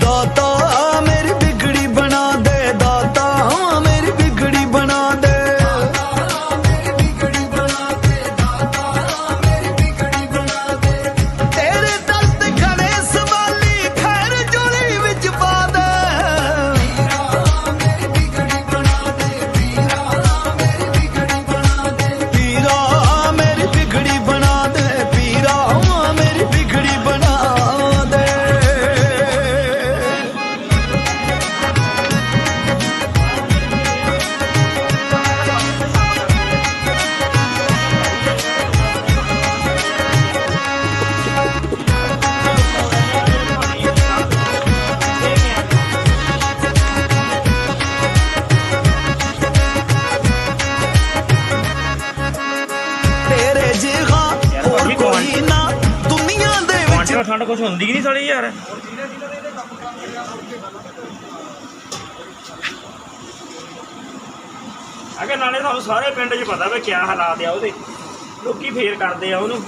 দত আমি ਯਾਰ ਖੰਡ ਕੁਝ ਹੁੰਦੀ ਨਹੀਂ ਸਾਲੀ ਯਾਰ? ਅਗੇ ਨਾਲੇ ਤੁਹਾਨੂੰ ਸਾਰੇ ਪਿੰਡ 'ਚ ਪਤਾ ਵੀ ਕੀ ਹਾਲਾਤ ਆ ਉਹਦੇ। ਲੋਕੀ ਫੇਰ ਕਰਦੇ ਆ ਉਹਨੂੰ।